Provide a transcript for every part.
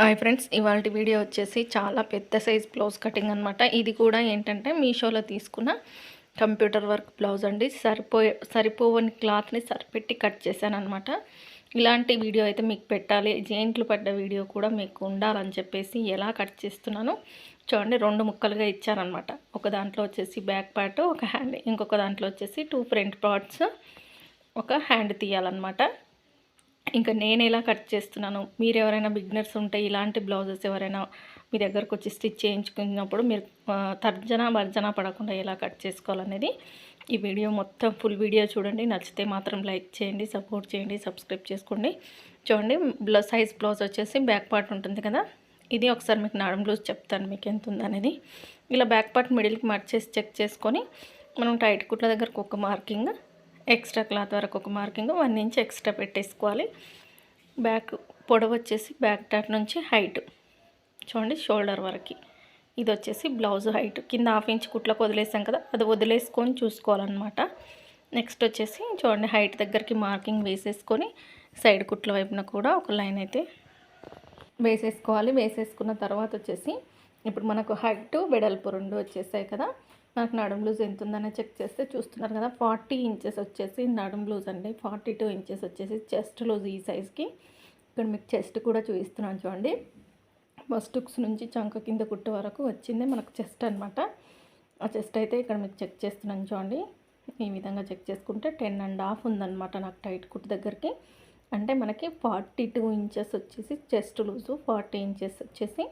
Hi friends ఇవాళ video వచ్చేసి చాలా పెద్ద సైజ్ బ్లౌజ్ కటింగ్ అనమాట ఇది కూడా ఏంటంటే మీషోలో తీసుకున్న కంప్యూటర్ వర్క్ బ్లౌజ్ అండి. సరిపోయే సరిపోవని క్లాత్ని సరిపెట్టి కట్ చేశాను అనమాట ఇలాంటి వీడియో అయితే మీకు పెట్టాలి. జెయింట్లు పడ్డ వీడియో కూడా మీకు ఉండాలని చెప్పేసి ఎలా కట్ చేస్తున్నాను చూడండి రెండు ముక్కలుగా ఇచ్చారనమాట ఒక దాంట్లో వచ్చేసి బ్యాక్ పార్ట్ ఒక హ్యాండ్ ఇంకొక దాంట్లో వచ్చేసి టూ ఫ్రంట్ పార్ట్స్ ఒక హ్యాండ్ తీయాలన్నమాట. ఇంకా నేను ఎలా కట్ చేస్తున్నాను? మీరు ఎవరైనా బిగినర్స్ ఉంటే ఇలాంటి బ్లౌజెస్ ఎవరైనా మీ దగ్గరకు వచ్చి స్టిచ్ చేయించుకున్నప్పుడు మీరు తర్జన భర్జన పడకుండా ఎలా కట్ చేసుకోవాలనేది ఈ వీడియో మొత్తం ఫుల్ వీడియో చూడండి. నచ్చితే మాత్రం లైక్ చేయండి సపోర్ట్ చేయండి సబ్స్క్రైబ్ చేసుకోండి. చూడండి బ్లౌజ్ సైజ్ బ్లౌజ్ వచ్చేసి బ్యాక్ పార్ట్ ఉంటుంది కదా? ఇది ఒకసారి మీకు నడుం బ్లౌజ్ చెప్తాను మీకు ఎంత ఉందనేది. ఇలా బ్యాక్ పార్ట్ మిడిల్కి మర్చేసి చెక్ చేసుకొని మనం టైట్ కుట్ల దగ్గరకు ఒక మార్కింగ్ ఎక్స్ట్రా క్లాత్ వరకు ఒక మార్కింగ్ వన్ ఇంచ్ ఎక్స్ట్రా పెట్టేసుకోవాలి. బ్యాక్ పొడవు వచ్చేసి బ్యాక్ టాట్ నుంచి హైట్. చూడండి షోల్డర్ వరకు. ఇది వచ్చేసి బ్లౌజ్ హైట్. కింద హాఫ్ ఇంచ్ కుట్లకు వదిలేసాం కదా అది వదిలేసుకొని చూసుకోవాలన్నమాట. నెక్స్ట్ వచ్చేసి చూడండి హైట్ దగ్గరికి మార్కింగ్ వేసేసుకొని సైడ్ కుట్ల వైపున కూడా ఒక లైన్ అయితే వేసేసుకోవాలి. వేసేసుకున్న తర్వాత వచ్చేసి ఇప్పుడు మనకు హైట్ వెడల్పు రెండు వచ్చేసాయి కదా మనకు నడుం లూజ్ ఎంత ఉందనే చెక్ చేస్తే చూస్తున్నారు కదా ఫార్టీ ఇంచెస్ వచ్చేసి నడుం లూజ్ అండి. ఫార్టీ టూ ఇంచెస్ వచ్చేసి చెస్ట్ లూజ్ ఈ సైజ్కి. ఇక్కడ మీకు చెస్ట్ కూడా చూపిస్తున్నాను చూడండి. ఫస్ట్ హుక్స్ నుంచి చంక కింద కుట్టు వరకు వచ్చింది మనకు చెస్ట్ అనమాట ఆ చెస్ట్ అయితే ఇక్కడ మీకు చెక్ చేస్తున్నాను చూడండి. ఈ విధంగా చెక్ చేసుకుంటే టెన్ అండ్ హాఫ్ ఉందన్నమాట నాకు టైట్ కుట్టు దగ్గరికి. అంటే మనకి ఫార్టీ టూ ఇంచెస్ వచ్చేసి చెస్ట్ లూజు ఫార్టీ ఇంచెస్ వచ్చేసి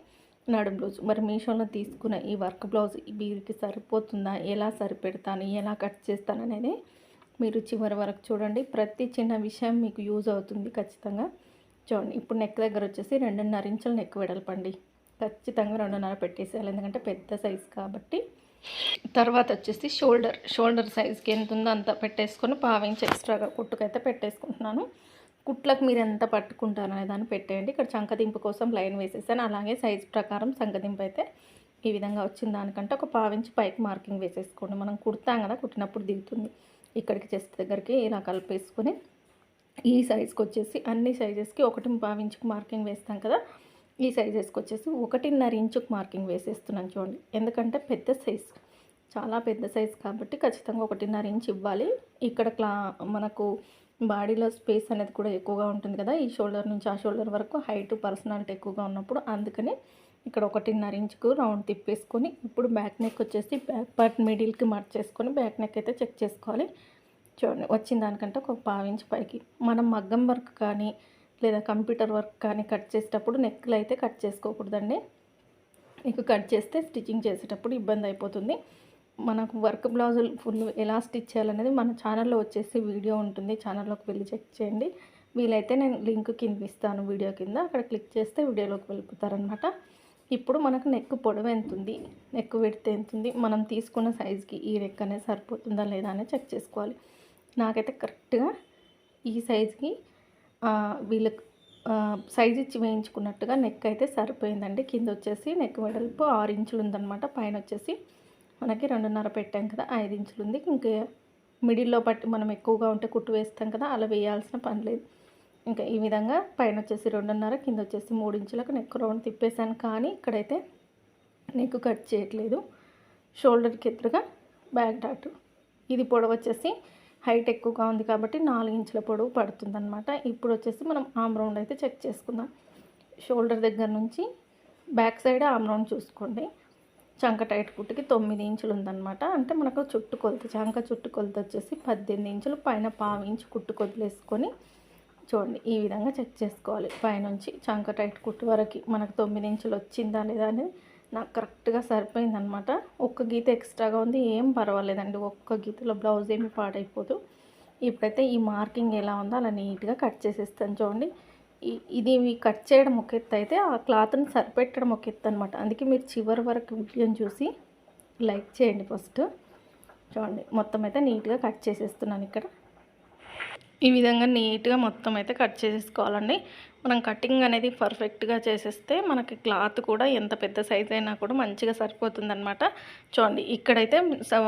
నడుం బ్లౌజ్ మరి మీషోలో తీసుకున్న ఈ వర్క్ బ్లౌజ్ వీరికి సరిపోతుందా? ఎలా సరిపెడతాను? ఎలా కట్ చేస్తాను అనేది మీరు చివరి వరకు చూడండి. ప్రతి చిన్న విషయం మీకు యూజ్ అవుతుంది ఖచ్చితంగా. చూడండి ఇప్పుడు నెక్ దగ్గర వచ్చేసి రెండున్నర ఇంచులు నెక్ వెడల్పండి. ఖచ్చితంగా రెండున్నర పెట్టేసేయాలి. ఎందుకంటే పెద్ద సైజ్ కాబట్టి. తర్వాత వచ్చేసి షోల్డర్. షోల్డర్ సైజ్కి ఎంత ఉందో అంత పెట్టేసుకొని పావించి ఎక్స్ట్రాగా కుట్టుకైతే పెట్టేసుకుంటున్నాను. కుట్లకు మీరు ఎంత పట్టుకుంటారు అనే దాన్ని పెట్టేయండి. ఇక్కడ చంకదింపు కోసం లైన్ వేసేసాను. అలాగే సైజ్ ప్రకారం చంకదింపు అయితే ఈ విధంగా వచ్చిన దానికంటే ఒక పావించి పైకి మార్కింగ్ వేసేసుకోండి. మనం కుడతాం కదా కుట్టినప్పుడు దిగుతుంది. ఇక్కడికి చెస్ట్ దగ్గరికి ఇలా కలిపేసుకొని ఈ సైజ్కి వచ్చేసి అన్ని సైజెస్కి ఒకటి పావించుకు మార్కింగ్ వేస్తాం కదా ఈ సైజెస్కి వచ్చేసి ఒకటిన్నర ఇంచుకు మార్కింగ్ వేసేస్తున్నాను చూడండి. ఎందుకంటే పెద్ద సైజ్ చాలా పెద్ద సైజ్ కాబట్టి ఖచ్చితంగా ఒకటిన్నర ఇంచ్ ఇవ్వాలి. ఇక్కడ క్లా మనకు బాడీలో స్పేస్ అనేది కూడా ఎక్కువగా ఉంటుంది కదా ఈ షోల్డర్ నుంచి ఆ షోల్డర్ వరకు హైట్ పర్సనాలిటీ ఎక్కువగా ఉన్నప్పుడు అందుకని ఇక్కడ ఒకటిన్నర ఇంచుకు రౌండ్ తిప్పేసుకొని ఇప్పుడు బ్యాక్ నెక్ వచ్చేసి బ్యాక్ పార్ట్ మిడిల్కి మార్చేసుకొని బ్యాక్ నెక్ అయితే చెక్ చేసుకోవాలి. చూడండి వచ్చిన దానికంటే ఒక పావించి పైకి. మనం మగ్గం వర్క్ కానీ లేదా కంప్యూటర్ వర్క్ కానీ కట్ చేసేటప్పుడు నెక్లు అయితే కట్ చేసుకోకూడదండి. మీకు కట్ చేస్తే స్టిచ్చింగ్ చేసేటప్పుడు ఇబ్బంది అయిపోతుంది. మనకు వర్క్ బ్లౌజులు ఫుల్ ఎలా స్టిచ్ చేయాలనేది మన ఛానల్లో వచ్చేసి వీడియో ఉంటుంది. ఛానల్లోకి వెళ్ళి చెక్ చేయండి. వీలైతే నేను లింక్ కింద ఇస్తాను వీడియో కింద. అక్కడ క్లిక్ చేస్తే వీడియోలోకి వెళ్ళిపోతారనమాట ఇప్పుడు మనకు నెక్ పొడవు ఎంత ఉంది? నెక్ పెడితే ఎంత ఉంది? మనం తీసుకున్న సైజుకి ఈ నెక్ అనేది సరిపోతుందా లేదా అనేది చెక్ చేసుకోవాలి. నాకైతే కరెక్ట్గా ఈ సైజుకి వీళ్ళకి సైజ్ ఇచ్చి వేయించుకున్నట్టుగా నెక్ అయితే సరిపోయిందండి. కింద వచ్చేసి నెక్ వెడల్పు ఆరు ఇంచులు ఉందన్నమాట. పైన వచ్చేసి మనకి రెండున్నర పెట్టాం కదా ఐదు ఇంచులు ఉంది ఇంకా మిడిల్లో పట్టి మనం ఎక్కువగా ఉంటే కుట్టు వేస్తాం కదా అలా వేయాల్సిన పని లేదు. ఇంకా ఈ విధంగా పైన వచ్చేసి రెండున్నర కింద వచ్చేసి మూడు ఇంచులకు నెక్ రౌండ్ తిప్పేశాను. కానీ ఇక్కడైతే నెక్ కట్ చేయట్లేదు. షోల్డర్కి ఎదురుగా బ్యాక్ డాట్ ఇది పొడవు వచ్చేసి హైట్ ఎక్కువగా ఉంది కాబట్టి నాలుగు ఇంచుల పొడవు పడుతుందన్నమాట. ఇప్పుడు వచ్చేసి మనం ఆమ్ రౌండ్ అయితే చెక్ చేసుకుందాం. షోల్డర్ దగ్గర నుంచి బ్యాక్ సైడ్ ఆమ్ రౌండ్ చూసుకోండి. చంక టైట్ కుట్టుకి తొమ్మిది ఇంచులు ఉందన్నమాట. అంటే మనకు చుట్టు కొలత చంక చుట్టు కొలత వచ్చేసి పద్దెనిమిది ఇంచులు పైన పావు ఇంచు కుట్టు కొదిలేసుకొని చూడండి ఈ విధంగా చెక్ చేసుకోవాలి. పైనుంచి చంక టైట్ కుట్టు వరకు మనకు తొమ్మిది ఇంచులు వచ్చిందా లేదా అనేది నాకు కరెక్ట్గా సరిపోయిందనమాట ఒక్క గీత ఎక్స్ట్రాగా ఉంది ఏం పర్వాలేదండి. ఒక్క గీతలో బ్లౌజ్ ఏమి పాడైపోదు. ఇప్పుడైతే ఈ మార్కింగ్ ఎలా ఉందో అలా నీట్గా కట్ చేసేస్తాను చూడండి. ఇది కట్ చేయడం ఒక ఎత్తు అయితే ఆ క్లాత్ని సరిపెట్టడం ఒక ఎత్తు అనమాట అందుకే మీరు చివరి వరకు వీడియోని చూసి లైక్ చేయండి ఫస్ట్. చూడండి మొత్తం అయితే నీట్గా కట్ చేసేస్తున్నాను ఇక్కడ. ఈ విధంగా నీట్గా మొత్తం అయితే కట్ చేసేసుకోవాలండి. మనం కటింగ్ అనేది పర్ఫెక్ట్గా చేసేస్తే మనకి క్లాత్ కూడా ఎంత పెద్ద సైజ్ అయినా కూడా మంచిగా సరిపోతుంది అనమాట చూడండి ఇక్కడైతే స-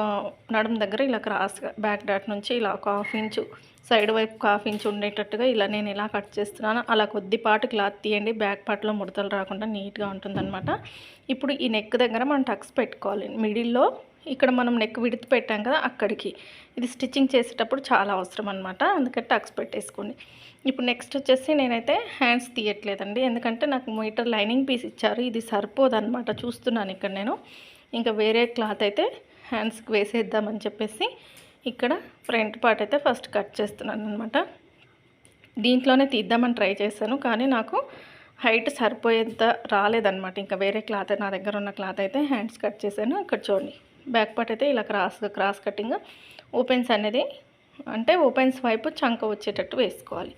నడుము దగ్గర ఇలా క్రాస్గా బ్యాక్ డాట్ నుంచి ఇలా ఒక హాఫ్ ఇంచు సైడ్ వైపు హాఫ్ ఇంచ్ ఉండేటట్టుగా ఇలా నేను ఇలా కట్ చేస్తున్నాను. అలా కొద్దిపాటు క్లాత్ తీయండి. బ్యాక్ పార్ట్లో ముడతలు రాకుండా నీట్గా ఉంటుందన్నమాట. ఇప్పుడు ఈ నెక్ దగ్గర మనం టక్స్ పెట్టుకోవాలి. మిడిల్లో ఇక్కడ మనం నెక్ విడితి పెట్టాం కదా అక్కడికి. ఇది స్టిచ్చింగ్ చేసేటప్పుడు చాలా అవసరం అనమాట అందుకని టక్స్ పెట్టేసుకోండి. ఇప్పుడు నెక్స్ట్ వచ్చేసి నేనైతే హ్యాండ్స్ తీయట్లేదండి. ఎందుకంటే నాకు మీటర్ లైనింగ్ పీస్ ఇచ్చారు. ఇది సరిపోదన్నమాట. చూస్తున్నాను ఇక్కడ నేను. ఇంకా వేరే క్లాత్ అయితే హ్యాండ్స్కి వేసేద్దామని చెప్పేసి ఇక్కడ ఫ్రంట్ పార్ట్ అయితే ఫస్ట్ కట్ చేస్తున్నాను అనమాట దీంట్లోనే తీద్దామని ట్రై చేశాను కానీ నాకు హైట్ సరిపోయేంత రాలేదన్నమాట. ఇంకా వేరే క్లాత్ నా దగ్గర ఉన్న క్లాత్ అయితే హ్యాండ్స్ కట్ చేశాను. ఇక్కడ చూడండి బ్యాక్ పార్ట్ అయితే ఇలా క్రాస్ క్రాస్ కటింగ్ ఓపెన్స్ అనేది అంటే ఓపెన్స్ వైపు చంక వచ్చేటట్టు వేసుకోవాలి.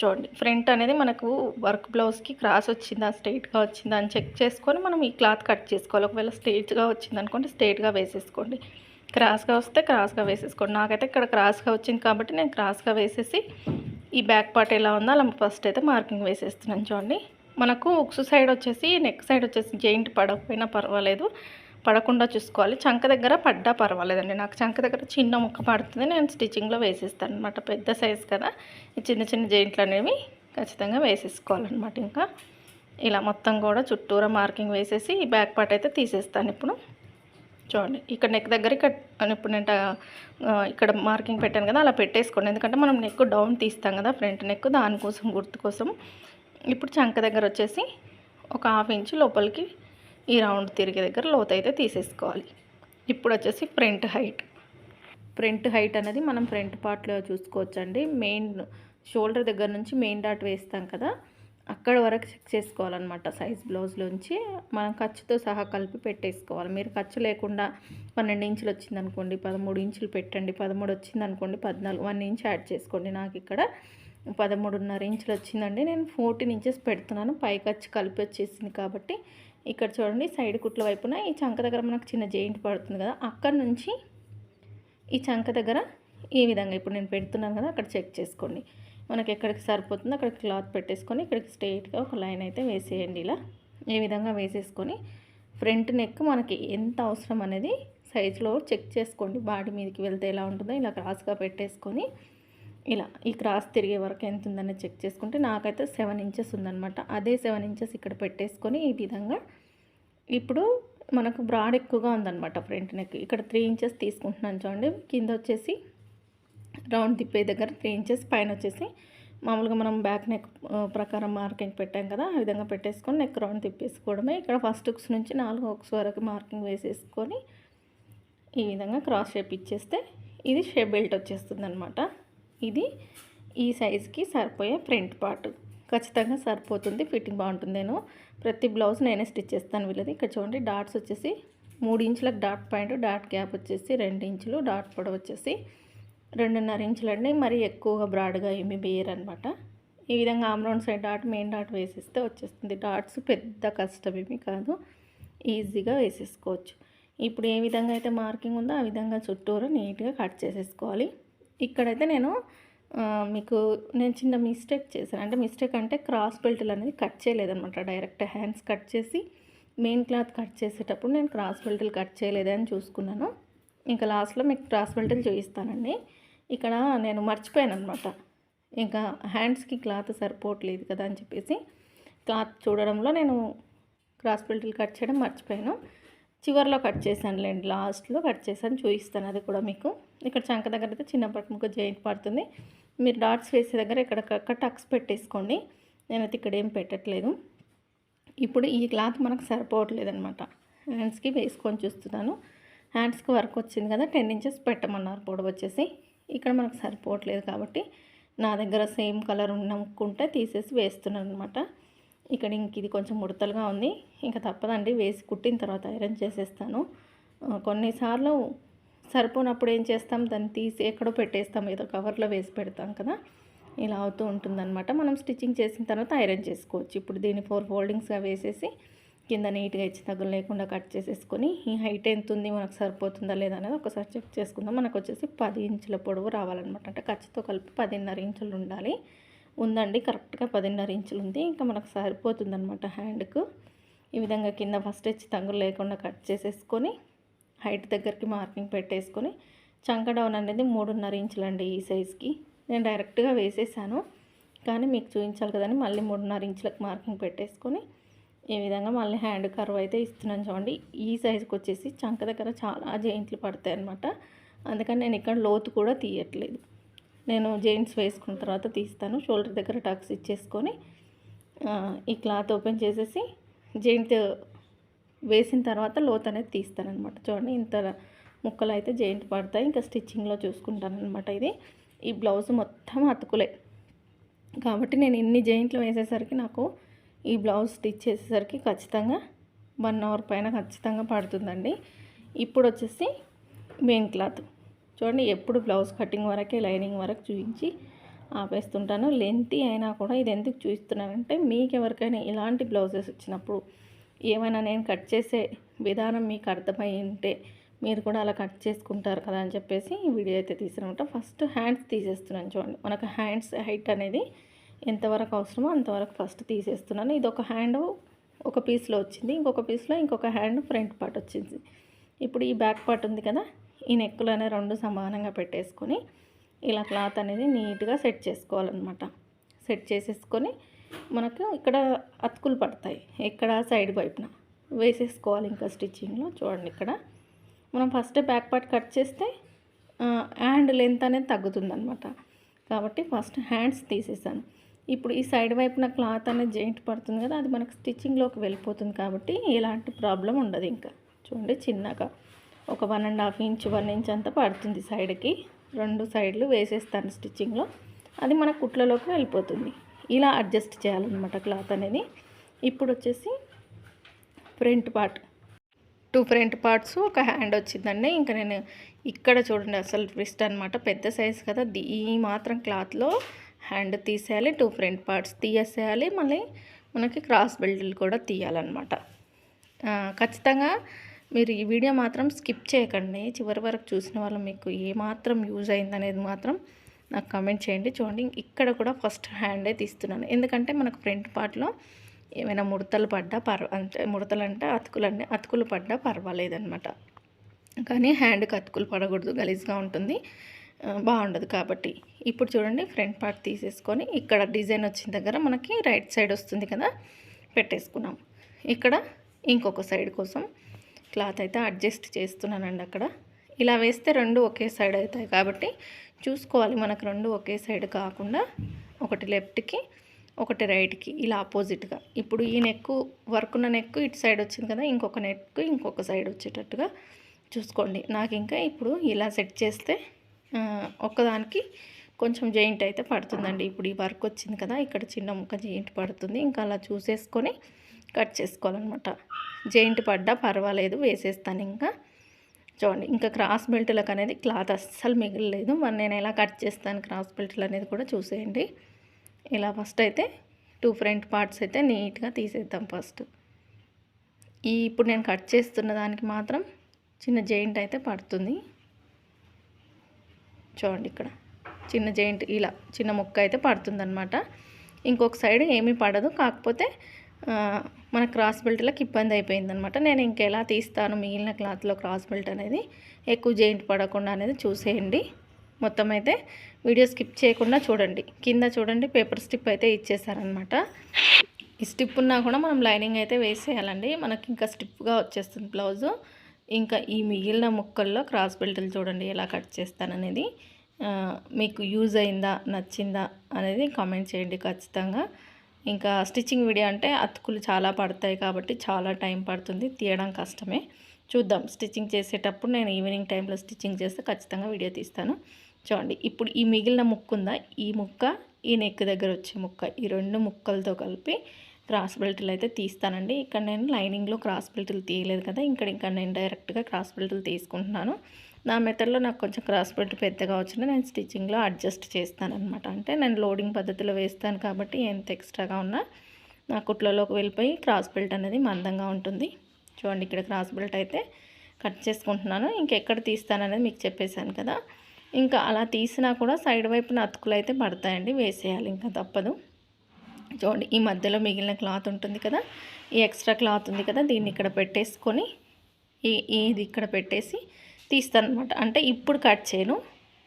చూడండి ఫ్రంట్ అనేది మనకు వర్క్ బ్లౌజ్కి క్రాస్ వచ్చిందా స్ట్రైట్గా వచ్చిందా అని చెక్ చేసుకొని మనం ఈ క్లాత్ కట్ చేసుకోవాలి. ఒకవేళ స్ట్రైట్గా వచ్చిందనుకోండి స్ట్రైట్గా వేసేసుకోండి. క్రాస్గా వస్తే క్రాస్గా వేసేసుకోండి. నాకైతే ఇక్కడ క్రాస్గా వచ్చింది కాబట్టి నేను క్రాస్గా వేసేసి ఈ బ్యాక్ పార్ట్ ఎలా ఉందో అలా ఫస్ట్ అయితే మార్కింగ్ వేసేస్తున్నాను చూడండి. మనకు ఉక్స్ సైడ్ వచ్చేసి నెక్ సైడ్ వచ్చేసి జెయింట్ పడకపోయినా పర్వాలేదు. పడకుండా చూసుకోవాలి. చంక దగ్గర పడ్డా పర్వాలేదండి. నాకు చంక దగ్గర చిన్న ముక్క పడుతుంది. నేను స్టిచ్చింగ్లో వేసేస్తాను అనమాట పెద్ద సైజ్ కదా. ఈ చిన్న చిన్న జెయింట్లు అనేవి ఖచ్చితంగా వేసేసుకోవాలన్నమాట ఇంకా. ఇలా మొత్తం కూడా చుట్టూరా మార్కింగ్ వేసేసి ఈ బ్యాక్ పార్ట్ అయితే తీసేస్తాను ఇప్పుడు. చూడండి. ఇక్కడ నెక్ దగ్గర ఇక్కడ ఇప్పుడు నేను ఇక్కడ మార్కింగ్ పెట్టాను కదా అలా పెట్టేసుకోండి. ఎందుకంటే మనం నెక్ డౌన్ తీస్తాం కదా ఫ్రంట్ నెక్ దానికోసం గుర్తు కోసం. ఇప్పుడు చంక దగ్గర వచ్చేసి ఒక హాఫ్ ఇంచ్ లోపలికి ఈ రౌండ్ తిరిగే దగ్గర లోతు అయితే తీసేసుకోవాలి. ఇప్పుడు వచ్చేసి ఫ్రంట్ హైట్ ఫ్రంట్ హైట్ అనేది మనం ఫ్రంట్ పార్ట్లో చూసుకోవచ్చండి. మెయిన్ షోల్డర్ దగ్గర నుంచి మెయిన్ డాట్ వేస్తాం కదా అక్కడ వరకు చెక్ చేసుకోవాలన్నమాట సైజ్ బ్లౌజ్లోంచి. మనం ఖర్చుతో సహా కలిపి పెట్టేసుకోవాలి. మీరు ఖర్చు లేకుండా పన్నెండు ఇంచులు వచ్చిందనుకోండి పదమూడు ఇంచులు పెట్టండి పదమూడు వచ్చిందనుకోండి పద్నాలుగు వన్ ఇంచ్ యాడ్ చేసుకోండి. నాకు ఇక్కడ పదమూడున్నర ఇంచులు వచ్చిందండి. నేను ఫోర్టీన్ ఇంచెస్ పెడుతున్నాను. పై ఖర్చు కలిపి వచ్చేసింది కాబట్టి ఇక్కడ చూడండి సైడ్ కుట్ల వైపున ఈ చంక దగ్గర మనకు చిన్న జెయింట్ పడుతుంది కదా అక్కడ నుంచి ఈ చంక దగ్గర ఈ విధంగా ఇప్పుడు నేను పెడుతున్నాను కదా అక్కడ చెక్ చేసుకోండి. మనకి ఎక్కడికి సరిపోతుందో అక్కడికి క్లాత్ పెట్టేసుకొని ఇక్కడికి స్ట్రైట్గా ఒక లైన్ అయితే వేసేయండి ఇలా. ఈ విధంగా వేసేసుకొని ఫ్రంట్ నెక్ మనకి ఎంత అవసరం అనేది సైజులో చెక్ చేసుకోండి. బాడీ మీదకి వెళ్తే ఎలా ఉంటుందో ఇలా క్రాస్గా పెట్టేసుకొని ఇలా ఈ క్రాస్ తిరిగే వరకు ఎంత ఉందని చెక్ చేసుకుంటే నాకైతే సెవెన్ ఇంచెస్ ఉందనమాట అదే సెవెన్ ఇంచెస్ ఇక్కడ పెట్టేసుకొని ఈ విధంగా ఇప్పుడు మనకు బ్రాడ్ ఎక్కువగా ఉందన్నమాట ఫ్రంట్ నెక్. ఇక్కడ త్రీ ఇంచెస్ తీసుకుంటున్నాను చూడండి. కింద వచ్చేసి రౌండ్ తిప్పే దగ్గర త్రీ ఇంచెస్ పైన వచ్చేసి మామూలుగా మనం బ్యాక్ నెక్ ప్రకారం మార్కింగ్ పెట్టాం కదా ఆ విధంగా పెట్టేసుకొని నెక్ రౌండ్ తిప్పేసుకోవడమే. ఇక్కడ ఫస్ట్ హుక్స్ నుంచి నాలుగు హుక్స్ వరకు మార్కింగ్ వేసేసుకొని ఈ విధంగా క్రాస్ షేప్ ఇచ్చేస్తే ఇది షేప్ బెల్ట్ వచ్చేస్తుంది అనమాట ఇది ఈ సైజ్కి సరిపోయే ప్రింట్ పార్ట్. ఖచ్చితంగా సరిపోతుంది ఫిట్టింగ్ బాగుంటుంది. నేను ప్రతి బ్లౌజ్ నేనే స్టిచ్ చేస్తాను వీళ్ళది. ఇక్కడ చూడండి డాట్స్ వచ్చేసి మూడు ఇంచులకు డాట్ పాయింట్ డాట్ గ్యాప్ వచ్చేసి రెండు ఇంచులు డాట్ పొడవు వచ్చేసి రెండున్నర ఇంచులండి. మరి ఎక్కువగా బ్రాడ్గా ఏమి వేయరనమాట. ఈ విధంగా arm round side dot main dot వేసేస్తే వచ్చేస్తుంది. డాట్స్ పెద్ద కష్టం కాదు. ఈజీగా వేసేసుకోవచ్చు. ఇప్పుడు ఏ విధంగా అయితే మార్కింగ్ ఉందో ఆ విధంగా చుట్టూరు నీట్గా కట్ చేసేసుకోవాలి. ఇక్కడైతే నేను మీకు నేను చిన్న మిస్టేక్ చేశాను. అంటే మిస్టేక్ అంటే క్రాస్ బెల్ట్లు అనేది కట్ చేయలేదనమాట. డైరెక్ట్ హ్యాండ్స్ కట్ చేసి మెయిన్ క్లాత్ కట్ చేసేటప్పుడు నేను క్రాస్ బెల్ట్లు కట్ చేయలేదని చూసుకున్నాను. ఇంకా లాస్ట్లో మీకు క్రాస్ బెల్ట్లు చూపిస్తానండి. ఇక్కడ నేను మర్చిపోయాను అనమాట ఇంకా హ్యాండ్స్కి క్లాత్ సరిపోవట్లేదు కదా అని చెప్పేసి క్లాత్ చూడడంలో నేను క్రాస్ బెల్ట్లు కట్ చేయడం మర్చిపోయాను. చివరిలో కట్ చేశాను లేండి లాస్ట్లో కట్ చేశాను చూపిస్తాను అది కూడా మీకు. ఇక్కడ చంక దగ్గర అయితే చిన్నప్పటి ముక్క జాయింట్ పడుతుంది. మీరు డాట్స్ వేసే దగ్గర ఇక్కడ టక్స్ పెట్టేసుకోండి. నేనైతే ఇక్కడ ఏం పెట్టట్లేదు. ఇప్పుడు ఈ క్లాత్ మనకు సరిపోవట్లేదు అనమాట హ్యాండ్స్కి వేసుకొని చూస్తున్నాను. హ్యాండ్స్కి వర్క్ వచ్చింది కదా టెన్ ఇంచెస్ పెట్టమన్నారు పొడవు వచ్చేసి. ఇక్కడ మనకు సరిపోవట్లేదు కాబట్టి నా దగ్గర సేమ్ కలర్ ఉన్నకుంటే తీసేసి వేస్తున్నాను అనమాట ఇక్కడ ఇంక ఇది కొంచెం ముడతలుగా ఉంది. ఇంకా తప్పదండి వేసి కుట్టిన తర్వాత ఐరన్ చేసేస్తాను. కొన్నిసార్లు సరిపోనప్పుడు ఏం చేస్తాం? దాన్ని తీసి ఎక్కడో పెట్టేస్తాం ఏదో కవర్లో వేసి పెడతాం కదా. ఇలా అవుతూ ఉంటుందన్నమాట. మనం స్టిచ్చింగ్ చేసిన తర్వాత ఐరన్ చేసుకోవచ్చు. ఇప్పుడు దీన్ని ఫోర్ ఫోల్డింగ్స్గా వేసేసి కింద నీట్గా ఇచ్చి తగ్గులు లేకుండా కట్ చేసేసుకొని ఈ హైట్ ఎంత ఉంది మనకు సరిపోతుందా లేదా అనేది ఒకసారి చెక్ చేసుకుందాం. మనకు వచ్చేసి పది ఇంచుల పొడవు రావాలన్నమాట. అంటే ఖర్చుతో కలిపి పదిన్నర ఇంచులు ఉండాలి. ఉందండి కరెక్ట్గా పదిన్నర ఇంచులు ఉంది. ఇంకా మనకు సరిపోతుంది అనమాట హ్యాండ్కు. ఈ విధంగా కింద ఫస్ట్ ఇచ్చి తగ్గులు లేకుండా కట్ చేసేసుకొని హైట్ దగ్గరికి మార్కింగ్ పెట్టేసుకొని చంక డౌన్ అనేది మూడున్నర ఇంచులు అండి ఈ సైజ్కి. నేను డైరెక్ట్గా వేసేసాను. కానీ మీకు చూపించాలి కదని మళ్ళీ మూడున్నర ఇంచులకు మార్కింగ్ పెట్టేసుకొని ఈ విధంగా మళ్ళీ హ్యాండ్ కర్వ్ అయితే ఇస్తున్నాను చూడండి. ఈ సైజుకి వచ్చేసి చంక దగ్గర చాలా జెయింట్లు పడతాయి అనమాట అందుకని నేను ఇక్కడ లోతు కూడా తీయట్లేదు. నేను జెయింట్స్ వేసుకున్న తర్వాత తీస్తాను. షోల్డర్ దగ్గర టక్స్ ఇచ్చేసుకొని ఈ క్లాత్ ఓపెన్ చేసేసి జెయింట్ వేసిన తర్వాత లోత్ అనేది తీస్తాను అనమాట చూడండి ఇంత ముక్కలు అయితే జెయింట్ పడతాయి. ఇంకా స్టిచ్చింగ్లో చూసుకుంటాను అనమాట ఇది. ఈ బ్లౌజ్ మొత్తం అతుకులే. కాబట్టి నేను ఇన్ని జెయింట్లు వేసేసరికి నాకు ఈ బ్లౌజ్ స్టిచ్ చేసేసరికి ఖచ్చితంగా వన్ అవర్ పైన ఖచ్చితంగా పడుతుందండి. ఇప్పుడు వచ్చేసి మెయిన్ క్లాత్. చూడండి ఎప్పుడు బ్లౌజ్ కటింగ్ వరకే లైనింగ్ వరకు చూపించి ఆపేస్తుంటాను. లెంతీ అయినా కూడా ఇది ఎందుకు చూపిస్తున్నానంటే మీకు ఎవరికైనా ఇలాంటి బ్లౌజెస్ వచ్చినప్పుడు ఏమైనా నేను కట్ చేసే విధానం మీకు అర్థమై ఉంటే మీరు కూడా అలా కట్ చేసుకుంటారు కదా అని చెప్పేసి ఈ వీడియో అయితే తీసినమాట ఫస్ట్ హ్యాండ్స్ తీసేస్తున్నాను చూడండి. మనకు హ్యాండ్స్ హైట్ అనేది ఎంతవరకు అవసరమో అంతవరకు ఫస్ట్ తీసేస్తున్నాను. ఇది ఒక హ్యాండ్ ఒక పీస్లో వచ్చింది. ఇంకొక పీస్లో ఇంకొక హ్యాండ్ ఫ్రంట్ పార్ట్ వచ్చింది. ఇప్పుడు ఈ బ్యాక్ పార్ట్ ఉంది కదా ఈ నెక్కులు రెండు సమానంగా పెట్టేసుకొని ఇలా క్లాత్ అనేది నీట్గా సెట్ చేసుకోవాలన్నమాట. సెట్ చేసేసుకొని మనకు ఇక్కడ అతుకులు పడతాయి. ఇక్కడ సైడ్ వైపున. వేసేసుకోవాలి ఇంకా స్టిచ్చింగ్లో చూడండి ఇక్కడ. మనం ఫస్ట్ బ్యాక్ పార్ట్ కట్ చేస్తే హ్యాండ్ లెంత్ అనేది తగ్గుతుందనమాట కాబట్టి ఫస్ట్ హ్యాండ్స్ తీసేసాను. ఇప్పుడు ఈ సైడ్ వైపున క్లాత్ అనేది జాయింట్ పడుతుంది కదా అది మనకు స్టిచ్చింగ్లోకి వెళ్ళిపోతుంది కాబట్టి ఎలాంటి ప్రాబ్లం ఉండదు ఇంకా. చూడండి చిన్నగా ఒక one and half inch one inch అంతా పడుతుంది సైడ్కి. రెండు సైడ్లు వేసేస్తాను స్టిచ్చింగ్లో అది మన కుట్లలోకి వెళ్ళిపోతుంది. ఇలా అడ్జస్ట్ చేయాలన్నమాట క్లాత్ అనేది. ఇప్పుడు వచ్చేసి front part. Two front parts ఒక హ్యాండ్ వచ్చిందండి. ఇంకా నేను ఇక్కడ చూడండి అసలు ట్విస్ట్ అనమాట పెద్ద సైజ్ కదా. ఈ మాత్రం క్లాత్లో హ్యాండ్ తీసేయాలి టూ ఫ్రంట్ పార్ట్స్ తీసేయాలి మళ్ళీ మనకి క్రాస్ బెల్ట్లు కూడా తీయాలన్నమాట. ఖచ్చితంగా మీరు ఈ వీడియో మాత్రం స్కిప్ చేయకండి. చివరి వరకు చూసిన వాళ్ళు మీకు ఏమాత్రం యూజ్ అయిందనేది మాత్రం నాకు కమెంట్ చేయండి. చూడండి ఇక్కడ కూడా ఫస్ట్ హ్యాండే తీస్తున్నాను. ఎందుకంటే మనకు ఫ్రంట్ పార్ట్లో ఏమైనా ముడతలు పడ్డా పర్వ అంటే ముడతలు అంటే అతుకులు అంటే అతుకులు పడ్డా పర్వాలేదన్నమాట. కానీ హ్యాండ్కి అతుకులు పడకూడదు గలీజ్గా ఉంటుంది. బాగుండదు కాబట్టి. ఇప్పుడు చూడండి ఫ్రంట్ పార్ట్ తీసేసుకొని ఇక్కడ డిజైన్ వచ్చిన దగ్గర మనకి రైట్ సైడ్ వస్తుంది కదా పెట్టేసుకున్నాం. ఇక్కడ ఇంకొక సైడ్ కోసం క్లాత్ అయితే అడ్జస్ట్ చేస్తున్నానండి అక్కడ. ఇలా వేస్తే రెండు ఒకే సైడ్ అవుతాయి కాబట్టి చూసుకోవాలి మనకు రెండు ఒకే సైడ్ కాకుండా ఒకటి లెఫ్ట్కి ఒకటి రైట్కి ఇలా ఆపోజిట్గా. ఇప్పుడు ఈ నెక్ వర్క్ ఉన్న నెక్ ఇటు సైడ్ వచ్చింది కదా ఇంకొక నెక్ ఇంకొక సైడ్ వచ్చేటట్టుగా చూసుకోండి. నాకు ఇంకా ఇప్పుడు ఇలా సెట్ చేస్తే ఒక్కదానికి కొంచెం జాయింట్ అయితే పడుతుందండి. ఇప్పుడు ఈ వర్క్ వచ్చింది కదా ఇక్కడ చిన్న ముక్క జాయింట్ పడుతుంది. ఇంకా అలా చూసేసుకొని కట్ చేసుకోవాలన్నమాట. జాయింట్ పడ్డా పర్వాలేదు వేసేస్తాను ఇంకా. చూడండి ఇంకా క్రాస్ బెల్ట్లకు అనేది క్లాత్ అస్సలు మిగలలేదు. మరి నేను ఎలా కట్ చేస్తాను క్రాస్ బెల్ట్లు అనేది కూడా చూసేయండి. ఇలా ఫస్ట్ అయితే టూ ఫ్రంట్ పార్ట్స్ అయితే నీట్గా తీసేద్దాం ఫస్ట్. ఈ ఇప్పుడు నేను కట్ చేస్తున్న దానికి మాత్రం చిన్న జాయింట్ అయితే పడుతుంది. చూడండి ఇక్కడ. చిన్న జెయింట్ ఇలా చిన్న ముక్క అయితే పడుతుందన్నమాట. ఇంకొక సైడ్ ఏమీ పడదు. కాకపోతే మన క్రాస్ బెల్ట్లకు ఇబ్బంది అయిపోయిందనమాట నేను ఇంకెలా తీస్తాను మిగిలిన క్లాత్లో క్రాస్ బెల్ట్ అనేది? ఎక్కువ జెయింట్ పడకుండా అనేది చూసేయండి. మొత్తం అయితే వీడియో స్కిప్ చేయకుండా చూడండి. కింద చూడండి పేపర్ స్టిప్ అయితే ఇచ్చేసారనమాట ఈ స్టిప్ ఉన్నా కూడా మనం లైనింగ్ అయితే వేసేయాలండి. మనకి ఇంకా స్టిప్గా వచ్చేస్తుంది బ్లౌజు. ఇంకా ఈ మిగిలిన ముక్కల్లో క్రాస్ బెల్ట్లు చూడండి ఎలా కట్ చేస్తాననేది. మీకు యూజ్ అయిందా నచ్చిందా అనేది కామెంట్ చేయండి ఖచ్చితంగా. ఇంకా స్టిచ్చింగ్ వీడియో అంటే అతుకులు చాలా పడతాయి కాబట్టి చాలా టైం పడుతుంది తీయడం కష్టమే. చూద్దాం స్టిచ్చింగ్ చేసేటప్పుడు నేను ఈవినింగ్ టైంలో స్టిచ్చింగ్ చేస్తే ఖచ్చితంగా వీడియో తీస్తాను. చూడండి ఇప్పుడు ఈ మిగిలిన ముక్క ఉందా? ఈ ముక్క ఈ నెక్ దగ్గర వచ్చే ముక్క ఈ రెండు ముక్కలతో కలిపి క్రాస్ బెల్ట్లు అయితే తీస్తానండి. ఇక్కడ నేను లైనింగ్లో క్రాస్ బెల్ట్లు తీయలేదు కదా ఇక్కడ ఇంకా నేను డైరెక్ట్గా క్రాస్ బెల్ట్లు తీసుకుంటున్నాను. నా మెథడ్లో నాకు కొంచెం క్రాస్ బెల్ట్ పెద్దగా వచ్చినా నేను స్టిచ్చింగ్లో అడ్జస్ట్ చేస్తాను అనమాట అంటే నేను లోడింగ్ పద్ధతిలో వేస్తాను కాబట్టి ఎంత ఎక్స్ట్రాగా ఉన్నా నా కుట్లలోకి వెళ్ళిపోయి క్రాస్ బెల్ట్ అనేది మందంగా ఉంటుంది. చూడండి ఇక్కడ క్రాస్ బెల్ట్ అయితే కట్ చేసుకుంటున్నాను. ఇంకెక్కడ తీస్తాననేది మీకు చెప్పేశాను కదా. ఇంకా అలా తీసినా కూడా సైడ్ వైపున అతుకులు అయితే పడతాయండి. వేసేయాలి ఇంకా తప్పదు. చూడండి ఈ మధ్యలో మిగిలిన క్లాత్ ఉంటుంది కదా. ఈ ఎక్స్ట్రా క్లాత్ ఉంది కదా. దీన్ని ఇక్కడ పెట్టేసుకొని ఈ ఇది ఇక్కడ పెట్టేసి తీస్తాను అనమాట అంటే ఇప్పుడు కట్ చేయను.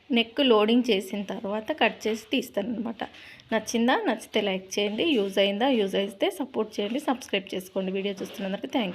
నెక్ లోడింగ్ చేసిన తర్వాత కట్ చేసి తీస్తాను అనమాట నచ్చిందా? నచ్చితే లైక్ చేయండి. యూజ్ అయిందా? యూజ్ అయితే సపోర్ట్ చేయండి. సబ్స్క్రైబ్ చేసుకోండి. Video చూస్తున్నందుకు thank